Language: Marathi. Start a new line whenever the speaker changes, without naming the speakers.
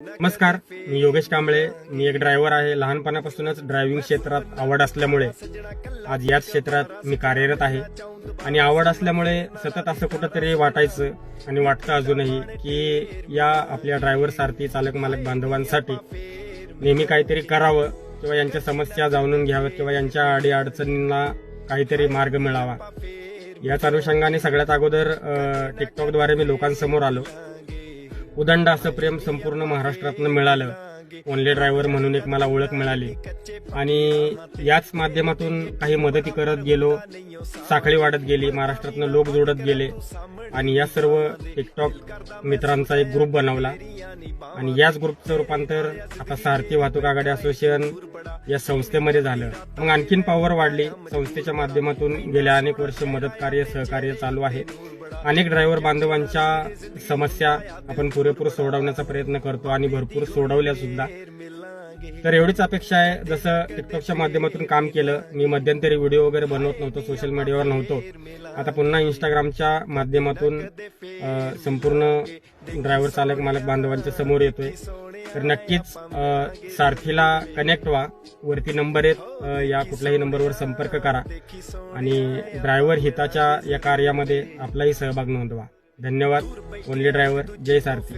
नमस्कार मी योगेश कांबळे. मी एक ड्रायव्हर आहे. लहानपणापासूनच ड्रायव्हिंग क्षेत्रात आवड असल्यामुळे आज याच क्षेत्रात मी कार्यरत आहे. आणि आवड असल्यामुळे सतत असं कुठंतरी वाटायचं आणि वाटतं अजूनही की या आपल्या ड्रायव्हर सारथी चालक मालक बांधवांसाठी नेहमी काहीतरी करावं किंवा यांच्या समस्या जाणून घ्याव्यात किंवा यांच्या अडी अडचणींना काहीतरी मार्ग मिळावा. याच अनुषंगाने सगळ्यात अगोदर टिकटॉकद्वारे मी लोकांसमोर आलो. उदंड असं प्रेम संपूर्ण महाराष्ट्रातनं मिळालं. ओनली ड्रायव्हर म्हणून एक मला ओळख मिळाली. आणि याच माध्यमातून काही मदती करत गेलो. साखळी वाढत गेली. महाराष्ट्रातनं लोक जोडत गेले. आणि या सर्व टिकटॉक मित्रांचा एक ग्रुप बनवला. आणि याच ग्रुपचं रूपांतर आता सारथी वाहतूक आघाडी असोसिएशन या संस्थेमध्ये झालं. मग आणखीन पॉवर वाढली. संस्थेच्या माध्यमातून गेल्या अनेक वर्ष मदत कार्य सहकार्य चालू आहे. अनेक ड्रायव्हर बांधवांच्या समस्या आपण पुरेपूर सोडवण्याचा प्रयत्न करतो आणि भरपूर सोडवल्या सुद्धा. तर एवढीच अपेक्षा आहे. जसं टिकटॉकच्या माध्यमातून काम केलं. मी मध्यंतरी व्हिडिओ वगैरे बनवत नव्हतो. सोशल मीडियावर नव्हतो. आता पुन्हा इंस्टाग्रामच्या माध्यमातून संपूर्ण ड्रायव्हर चालक मालक बांधवांच्या समोर येतोय. तर नक्कीच सारथीला कनेक्ट व्हा. वरती नंबर आहेत. या कुठल्याही नंबरवर संपर्क करा. आणि ड्रायव्हर हिताच्या या कार्यामध्ये आपलाही सहभाग नोंदवा. धन्यवाद. Only driver Jai Sarathi.